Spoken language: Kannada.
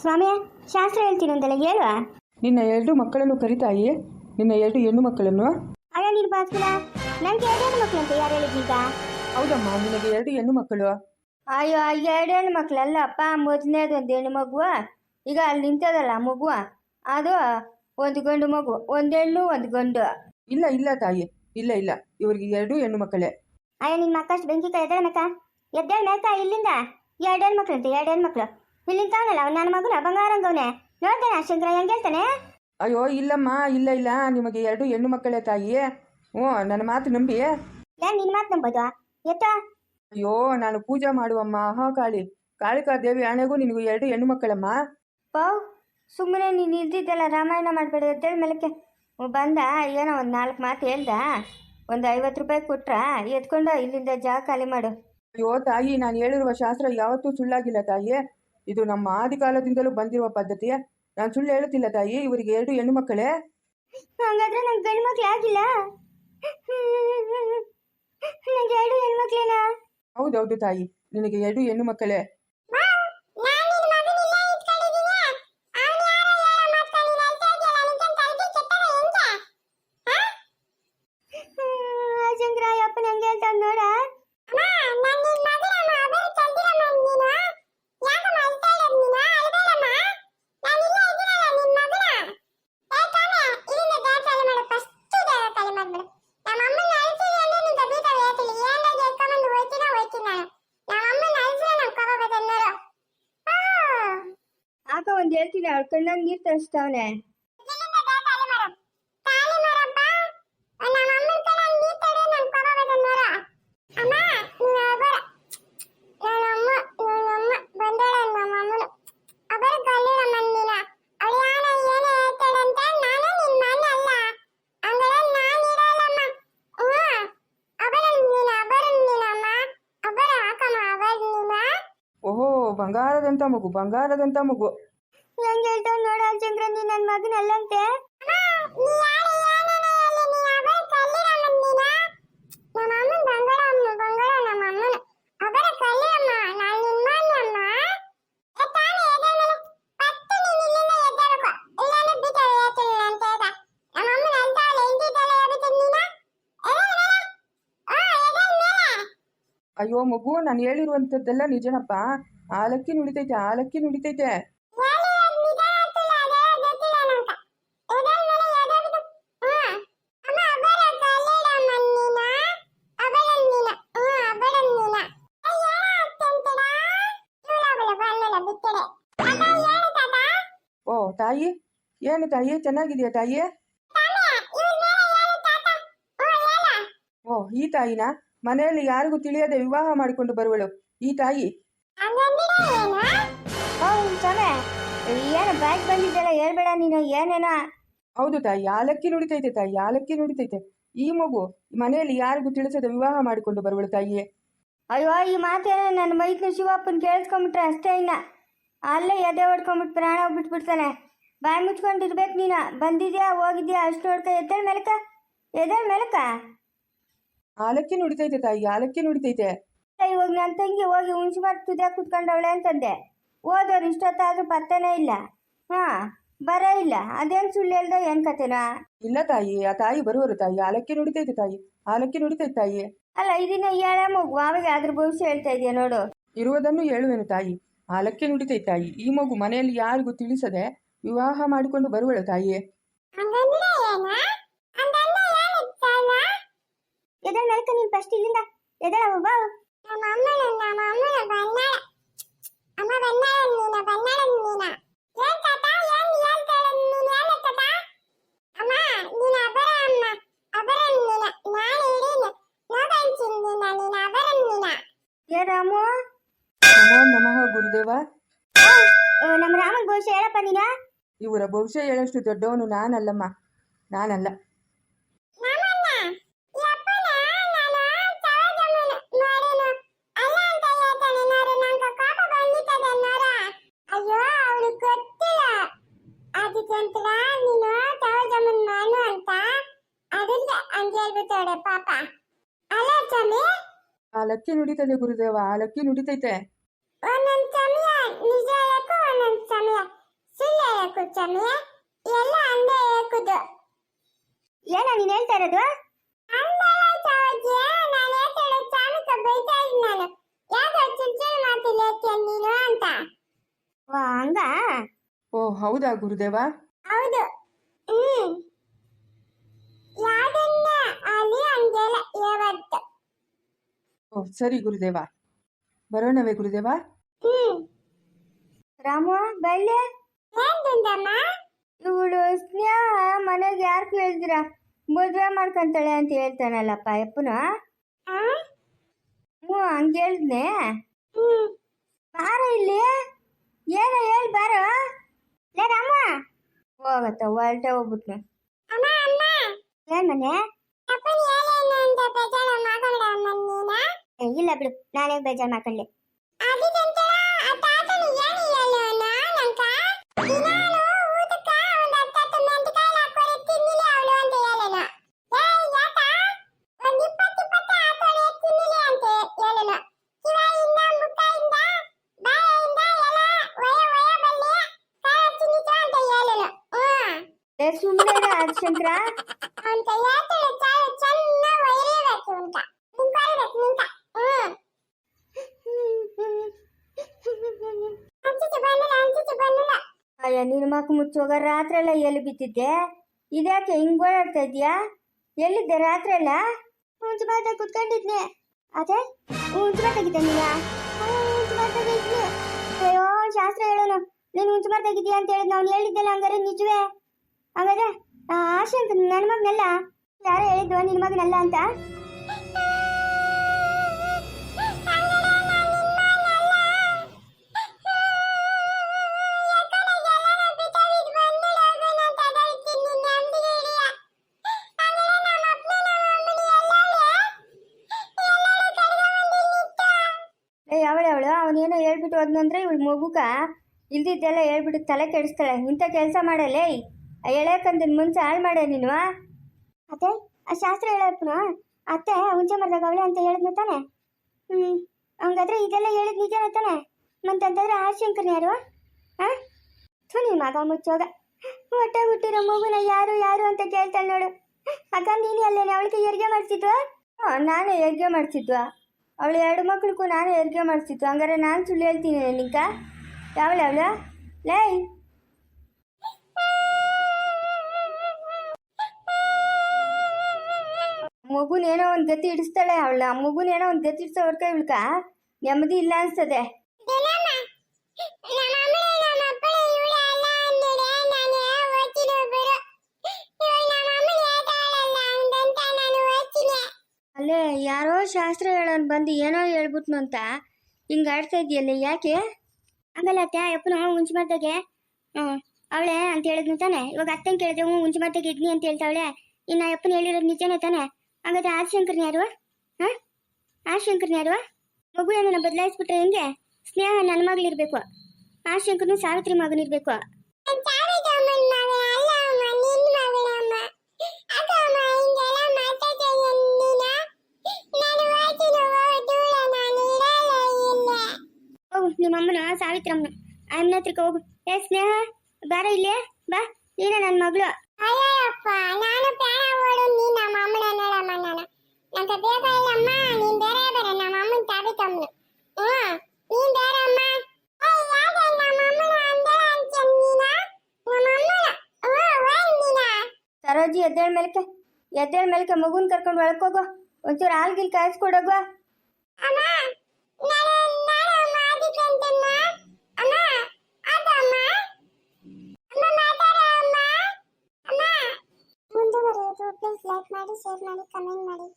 ಸ್ವಾಮಿ ಶಾಸ್ತ್ರ ಹೇಳ್ತೀನಿ ಅಂತಲ್ಲ ಹೇಳುವ? ನಿನ್ನ ಎರಡು ಮಕ್ಕಳನ್ನು ಕರಿತಾಯಿ ನಿನ್ನ ಎರಡು ಹೆಣ್ಣು ಮಕ್ಕಳನ್ನು? ಅಲ್ಲ ನೀನು ಬಾಸ್ಕುಲ ನನಗೆ ಎರಡೆರಡು ಮಕ್ಕಳು ಅಂತ ಯಾರು ಹೇಳಿದ್ದೀಗ? ಹೌದಮ್ಮ ನಿನಗೆ ಎರಡು ಹೆಣ್ಣು ಮಕ್ಕಳು. ಅಯ್ಯೋ ಎರಡು ಹೆಣ್ಣು ಮಕ್ಕಳಲ್ಲಪ್ಪ ಮೊದಲನೇದು ಒಂದು ಹೆಣ್ಣು ಮಗು ಈಗ ಅಲ್ಲಿ ನಿಂತದಲ್ಲ ಮಗು. ಅದು ಒಂದು ಗಂಡು ಮಗು ಒಂದು ಹೆಣ್ಣು ಒಂದು ಗಂಡು. ಇಲ್ಲ ಇಲ್ಲ ತಾಯಿ ಇಲ್ಲ ಇಲ್ಲ ಇವರಿಗೆ ಎರಡು ಹೆಣ್ಣು ಮಕ್ಕಳೇ. ಅಯ್ಯ ನಿನ್ನ ಮಕ್ಕಷ್ಟು ಬೆಂಕಿ ಕೈ ಎದ್ದೇಳ ಮಕ್ಕ ಎದ್ದೇಳ ಮೇಕ ಇಲ್ಲಿಂದ? ಎರಡು ಹೆಣ್ಣು ಮಕ್ಳು ಅಂತ ಎರಡು ಹೆಣ್ಣು ಮಕ್ಳು. ಅವ್ನು ನನ್ನ ಮಗನ ಬಂಗಾರಂಗವನೆ. ನೋಡ್ತಾನೆ ಶಂಕರ ಹೆಂಗೆ ಹೇಳ್ತಾನೆ? ಅಯ್ಯೋ ಇಲ್ಲಮ್ಮ ಇಲ್ಲ ಇಲ್ಲ. ನಿಮಗೆ ಎರಡು ಹೆಣ್ಣು ಮಕ್ಕಳೇ ತಾಯಿ. ಓ ನನ್ನ ಮಾತು ನಂಬಿ. ಏನ್ ನಿನ್ನ ಮಾತು ನಂಬೋದು? ಎತ್ತ. ಅಯ್ಯೋ ನಾನು ಪೂಜೆ ಮಾಡುವಮ್ಮ. ಹಾ ಕಾಳಿ. ಕಾಳಿಕಾ ದೇವಿ ಆಣೆಗೂ ನಿನಗೂ ಎರಡು ಹೆಣ್ಣು ಮಕ್ಕಳಮ್ಮ. ಪಾವ್ ಸುಮ್ಮನೆ ನೀನು ಇದ್ದಿದ್ದೆಲ್ಲ ರಾಮಾಯಣ ಮಾಡಬೇಡ ಎದ್ದೇಳ ಮೇಲಕ್ಕೆ ಅವ್ನ್ ಬಂದ. ಏನೋ ಒಂದು ನಾಲ್ಕು ಮಾತು ಹೇಳ್ದ. ಒಂದು ಐವತ್ತು ರೂಪಾಯಿ ಕೊಟ್ರ. ಎತ್ಕೊಂಡ ಇಲ್ಲಿಂದ ಜಾಗ ಖಾಲಿ ಮಾಡು. ಅಯ್ಯೋ ತಾಯಿ ನಾನು ಹೇಳಿರುವ ಶಾಸ್ತ್ರ ಯಾವತ್ತೂ ಸುಳ್ಳಾಗಿಲ್ಲ ತಾಯಿ. ಇದು ನಮ್ಮ ಆದಿಕಾಲದಿಂದಲೂ ಬಂದಿರುವ ಪದ್ಧತಿಯ ನಾನು ಸುಳ್ಳು ಹೇಳುತ್ತಿಲ್ಲ ತಾಯಿ ಇವರಿಗೆ ಎರಡು ಹೆಣ್ಣು ಮಕ್ಕಳೇ ಹಂಗಾದ್ರೆ ನಂಗೆ ಗಂಡು ಮಕ್ಳು ಆಗಿಲ್ಲ ಎರಡು ಹೆಣ್ಮಕ್ಳೇನಾ ಹೌದೌದು ತಾಯಿ ನಿನಗೆ ಎರಡು ಹೆಣ್ಣು ಮಕ್ಕಳೇ ಒಂದ್ ಹೇಳ್ತೀನಿ ಅವಳ ಕಣ್ಣಂಗ್ ನೀರ್ ತರಿಸ್ತಾವನೆ. ಓಹೋ ಬಂಗಾರದಂತ ಮಗು ಬಂಗಾರದಂತ ಮಗು. ಹೆಂಗ್ ಹೇಳ್ತಾವ್ ನೋಡ ಚಂದ್ರ ನೀ ನನ್ ಮಗನಲ್ಲಂತೆ ಅಯ್ಯೋ ಮಗು ನಾನು ಹೇಳಿರುವಂಥದ್ದೆಲ್ಲ ನಿಜನಪ್ಪ. ಆಲಕ್ಕಿ ನುಡಿತೈತೆ ಆಲಕ್ಕಿ ನುಡಿತೈತೆ. ತಾಯಿ? ಏನು ತಾಯಿ? ಚೆನ್ನಾಗಿದೆಯಾ ತಾಯಿ? ಓ ಈ ತಾಯಿನ? ಮನೆಯಲ್ಲಿ ಯಾರಿಗೂ ತಿಳಿಯದೆ ವಿವಾಹ ಮಾಡಿಕೊಂಡು ಬರುವಳು ಈ ತಾಯಿ? ಏನು ಬ್ಯಾಗ್ ಬಂದಿದ್ದಲ್ಲ ಹೇಳ್ಬೇಡ ನೀನು ಏನೇನೋ? ಹೌದು ತಾಯಿ ಯಾಲಕ್ಕಿ ನುಡಿತೈತೆ ತಾಯಿ ಯಾಲಕ್ಕಿ ನುಡಿತೈತೆ. ಈ ಮಗು ಮನೆಯಲ್ಲಿ ಯಾರಿಗೂ ತಿಳಿಸದೆ ವಿವಾಹ ಮಾಡಿಕೊಂಡು ಬರುವಳು ತಾಯಿಯೇ? ಅಯ್ಯೋ ಈ ಮಾತೇನ ನನ್ನ ಮೈತ್ನ ಶಿವಪ್ಪನ ಕೇಳಿಸ್ಕೊಂಬಿಟ್ರೆ ಅಷ್ಟೇ ಇನ್ನ. ಅಲ್ಲೇ ಎದೆ ಹೊಡ್ಕೊಂಬಿಟ್ಟು ಪ್ರಾಣ ಬಿಟ್ಬಿಡ್ತಾನೆ. ಬಾಯಿ ಮುಚ್ಕೊಂಡಿರ್ಬೇಕು ನೀನು. ಬಂದಿದ್ಯಾ ಹೋಗಿದ್ಯಾ ಅಷ್ಟು ನೋಡ್ಕ ಎದ್ದೇಳ ಮೇಲಕ? ಎದ್ದೇಳ ಮೇಲಕ? ಆಲಕ್ಕಿ ನುಡಿತೈತೆ ತಾಯಿ ಆಲಕ್ಕಿ ನುಡಿತೈತೆ. ಇವಾಗ ನನ್ನ ತಂಗಿ ಹೋಗಿ ಉಂಚು ಮಾಡಿ ತುದಿಯ ಕುತ್ಕೊಂಡವಳೆ ಅಂತಂದೆ. ಓದೋರು ಇಷ್ಟೊತ್ತಾದ್ರೂ ಬರ್ತಾನೆ ಇಲ್ಲ. ಹಾ ಬರ ಇಲ್ಲ. ಅದೇನ್ ಸುಳ್ಳು ಹೇಳ್ದ ಏನ್ ಕತೆನಾ ಇಲ್ಲ ತಾಯಿ ಆ ತಾಯಿ ಬರುವರು ತಾಯಿ. ಆಲಕ್ಕಿ ನುಡಿತೈತೆ ತಾಯಿ ಆಲಕ್ಕಿ ನುಡಿತೈತೆ ತಾಯಿ. ಅಲ್ಲ ಇದನ್ನ ಹೇಳ ಮಗು. ಆವಾಗ ಅದ್ರ ಭವಿಷ್ಯ ಹೇಳ್ತಾ ಇದೆಯಾ ನೋಡು. ಇರುವುದನ್ನು ಹೇಳುವೆನು ತಾಯಿ. ಆಲಕ್ಕಿ ನುಡಿತೈತೆ ತಾಯಿ. ಈ ಮಗು ಮನೆಯಲ್ಲಿ ಯಾರಿಗೂ ತಿಳಿಸದೆ ವಿವಾಹ ಮಾಡಿಕೊಂಡು ಬರುವಳು ತಾಯಿಯೇ. ನೀನು ಫಸ್ಟ್ ಇಲ್ಲಿಂದ? ನಮೋ ನಮಃ ಗುರುದೇವ. ನಮ್ಮ ರಾಮನ್ ಘೋಷ ಹೇಳಪ್ಪ ನೀನ. ಇವರ ಭವಿಷ್ಯ ಹೇಳಷ್ಟು ದೊಡ್ಡವನು ನಾನಲ್ಲಮ್ಮ. ನಾನಲ್ಲ. ಆ ಲಕ್ಕಿ ನುಡಿತದೆ ಗುರುದೇವ. ಆ ಲಕ್ಕಿ ತವಜಮನ್ ಮಾನು ಅಂತ ಅದಕ್ಕೆ ಹಂಗೆ ಹೇಳ್ಬಿಟ್ಟವಳೆ ಪಾಪ ಅಲ್ಲ ಸ್ವಾಮಿ ಆಲಕ್ಕಿ ನುಡಿತದೆ ಗುರುದೇವ ಆಲಕ್ಕಿ ನುಡಿತೈತೆ ಒಂದೊಂದ್ ಸಮಯ ನಿಜ ಹೇಳಕ್ಕೂ ಒಂದೊಂದ್ ಸಮಯ ಹುಚ್ಚಮ್ಮೆ ಎಲ್ಲ ಅಂದೆ ಏಕುದು ಏನ ನೀನ್ ಹೇಳ್ತಾ ಇರೋದು? ಓ ಹಂಗ? ಓ ಹೌದಾ ಗುರುದೇವ? ಹೌದು. ಹ್ಮ್. ಯಾವ್ದನ್ನ ಅಲ್ಲಿ ಹಂಗೆಲ್ಲ ಯಾವತ್ತು. ಓ ಸರಿ ಗುರುದೇವ. ಬರೋಣವೇ ಗುರುದೇವ. ಹ್ಮ್. ರಾಮ ಬಳ್ಳಿ. ಇವಳು ಸ್ನೇಹ ಮನೆಗೆ ಯಾರು ಕೇಳಿದಿರ? ಮದುವೆ ಮಾಡ್ಕೊಂತಾಳೆ ಅಂತ ಹೇಳ್ತಾನಲ್ಲಪ್ಪ ಯಪ್ಪನು? ಹ್ಞೂ ಹಂಗೆ ಹೇಳಿದ್ನೆ. ಬಾರ ಇಲ್ಲಿ. ಏನೋ ಹೇಳಿ ಬಾರ. ರಾಮ. ಹೋಗತ್ತ ಹೊರಟೆ ಹೋಗ್ಬಿಟ್ನು. ಅಮ್ಮ ಅಮ್ಮ. ಏನ್ ಮನೆ? ಅಮ್ಮ ಇಲ್ಲ ಬಿಡು ನಾನೇ ಬೇಜಾರು ಮಾಡ್ಕೊಳ್ಳಿ ಆದಿಶಂಕರ ಅವನ್ ಚೆನ್ನ ಹಾಕಿದ್ರೆ ಚಾಲು ಚೆನ್ನಾಗಿ ಒಯ್ಯಬೇಕು ಅಂತ. ನಿಂತ್ಕೊಳ್ಬೇಕು ನಿಂತ ಅಯ್ಯ ನಿನ್ನ ಮಕ್ಕ ಮುಚ್ಚೋಗ ರಾತ್ರಿ ಎಲ್ಲ ಎಲ್ಲಿ ಬಿತ್ತಿದ್ದೆ ಇದ್ಯಾಕೆ ಹಿಂಗ್ ಓಡಾಡ್ತಾ ಇದೀಯಾ ಎಲ್ಲಿದ್ದೆ ರಾತ್ರಿ ಎಲ್ಲ? ಹುಂಚು ಬಾತ ಕುತ್ಕೊಂಡಿದ್ನೆ. ಅದೇ ಹುಂಚು ಬಾತಾಗಿದ್ದೆ ನೀನ. ಹುಂಚು ಬಾತಾಗಿದ್ನೆ ಅಯ್ಯೋ ಶಾಸ್ತ್ರ ಹೇಳೋನು. ನೀನು ಹುಂಚು ಬಾತಾಗಿದ್ಯಾ ಅಂತ ಹೇಳಿದ್ ನಾವು ಹೇಳಿದ್ದೆಲ್ಲ ಹಂಗಾರೆ ನಿಜವೇ? ಹಂಗಾದ್ರೆ ಆ ಅಂತ ನನ್ನ ಮಗನಲ್ಲ? ಯಾರೋ ಹೇಳಿದ್ವ ನಿನ್ನ ಮಗನಲ್ಲ ಅಂತ? ಅವಳೆ, ಅವಳು, ಅವನೇನೋ ಹೇಳ್ಬಿಟ್ಟು ಹೋದ್ನಂದ್ರೆ ಇವಳು ಮಗುಕ? ಇಲ್ದಿದ್ದೆಲ್ಲ ಹೇಳ್ಬಿಟ್ಟು ತಲೆ ಕೆಡಿಸ್ತಾಳೆ. ಇಂಥ ಕೆಲಸ ಮಾಡಲೇ ಎಳೆಯಕ್ಕಂದಿನ ಮುಂಚೆ ಹಾಳು ಮಾಡೆ ನೀನು ಅತ್ತೆ, ಆ ಶಾಸ್ತ್ರ ಹೇಳಪ್ಪನ ಅತ್ತೆ ಹುಂಚೆ ಮರದ ಅವಳೆ ಅಂತ ಹೇಳಿದ್ನ ತಾನೆ? ಹ್ಞೂ ಹಂಗಾದ್ರೆ ಇದೆಲ್ಲ ಹೇಳಿದ್ ನಿಜ ತಾನೆ? ಮತ್ತಂತಂದ್ರೆ ಆ? ಶಂಕರ್ನ ಯಾರು ಹಾಂ ಸುನಿ ಮಗ ಮುಚ್ಚೋಗ. ಹೊಟ್ಟೆ ಹುಟ್ಟಿರೋ ಮಗುನ ಯಾರು ಯಾರು ಅಂತ ಕೇಳ್ತಾಳೆ ನೋಡು. ಅಕ್ಕ, ನೀನು ಅಲ್ಲೇನೆ ಅವಳಿಗೆ ಹೆರಿಗೆ ಮಾಡಿಸಿದ್ವಾ? ಹ್ಞೂ ನಾನೇ ಹೆರಿಗೆ ಮಾಡಿಸಿದ್ವಾ. ಅವಳು ಎರಡು ಮಕ್ಳಿಗೂ ನಾನು ಹೆರಿಗೆ ಮಾಡಿಸಿದ್ದು ಹಂಗಾರೆ ನಾನು ಸುಳ್ಳು ಹೇಳ್ತೀನಿ ನಿನ್ಕ ಯಾವಳ ಅವಳು? ಲೇ ಮಗುನೇನೋ ಒಂದು ಗತಿ ಇಡಿಸ್ತಾಳೆ ಅವಳ. ಮಗುನೇನೋ ಒಂದು ಗತಿ ಇಡ್ಸೋವರ್ಕ ಇವಳ್ಕ. ನೆಮ್ಮದಿ ಇಲ್ಲ ಅನ್ಸ್ತದೆ. ಅಲ್ಲೇ ಯಾರೋ ಶಾಸ್ತ್ರ ಹೇಳೋನ್ ಬಂದು ಏನೋ ಹೇಳ್ಬಿಟ್ನು ಅಂತ. ಹಿಂಗ ಆಡ್ತಾ ಇದೆಯಲ್ಲ ಯಾಕೆ? ಹಂಗಲ್ಲ ಅತ್ತೆ ಅಪ್ಪನ ಹುಂಚು ಮಾತಾಗೆ ಹ್ಞೂ ಅವಳೆ ಅಂತ ಹೇಳಿದ್ನು ತಾನೆ. ಇವಾಗ ಅತ್ತಂಗೆ ಕೇಳಿದೆ ಹ್ಞೂ ಹುಂಚು ಇದ್ನಿ ಅಂತ ಹೇಳ್ತಾವಳೆ. ಇನ್ನು ಅಪ್ಪನ ಹೇಳಿರೋದು ನಿಜನೇ ತಾನೆ? ಹಂಗಾದ್ರೆ ಆದಿಶಂಕರ್ನ ಯಾರು ಹಾಂ ಆಶಂಕರ್ನ ಯಾರು ಮಗು ಏನನ್ನ ಬದಲಾಯಿಸ್ಬಿಟ್ರೆ ಹೆಂಗೆ ಸ್ನೇಹ ನನ್ನ ಮಗಳಿರ್ಬೇಕು ಆಶಂಕರ್ನು ಸಾವಿತ್ರಿ ಮಗನಿರ್ಬೇಕು ಹೋಗು ನಿಮ್ಮ ಅಮ್ಮನ ಸಾವಿತ್ರಮ್ಮನ ಅಮ್ಮನ ಹತ್ರಕ್ಕೆ ಹೋಗು ಏ ಸ್ನೇಹ ಬಾರ ಇಲ್ಲೇ ಬಾ ನೀನ ನನ್ನ ಮಗಳು ಅಯ್ಯಪ್ಪ ನಾನು ಪ್ರಾಣ ಓಡು ನೀ ನಮ್ಮ ಅಮ್ಮನ ನೋಡಮ್ಮ ನಾನು ನಂಗೆ ಬೇಕಾಗಿಲ್ಲಮ್ಮ ನೀನ್ ಬೇರೆ ಬೇರೆ ನಮ್ಮ ಅಮ್ಮನ ತಾಬಿತಮ್ಮನು ಹ್ಮ್ ನೀನ್ ಬೇರೆ ಅಮ್ಮ ಏಯ್, ಯಾಕೆ ನಮ್ಮ ಅಮ್ಮನ ಅಂದಳ ಅಂತ್ಯ ನೀನ ನಮ್ಮ ಅಮ್ಮನ ಹ್ಮ್ ಓಯ್ ನೀನ ಸರೋಜಿ ಎದ್ದೇಳ ಮೇಲಕ್ಕೆ ಎದ್ದೇಳ ಮೇಲಕ್ಕೆ ಮಗುನ್ ಕರ್ಕೊಂಡು ಒಳಕೋಗು ಒಂಚೂರು ಹಾಲ್ಗಿಲ್ ಕಾಯಿಸ್ಕೊಡೋಗು ಅಮ್ಮ ನಾನು ನಾನು ಮಾಡಿಕೊಂಡಮ್ಮ ಅಮ್ಮ ಅದಮ್ಮ ಅಮ್ಮ ಮಾತಾಡ ಅಮ್ಮ ಅಮ್ಮ ಮುಂದುವರಿಯೋದು ಪ್ಲೀಸ್ ಲೈಕ್ ಮಾಡಿ ಶೇರ್ ಮಾಡಿ ಕಮೆಂಟ್ ಮಾಡಿ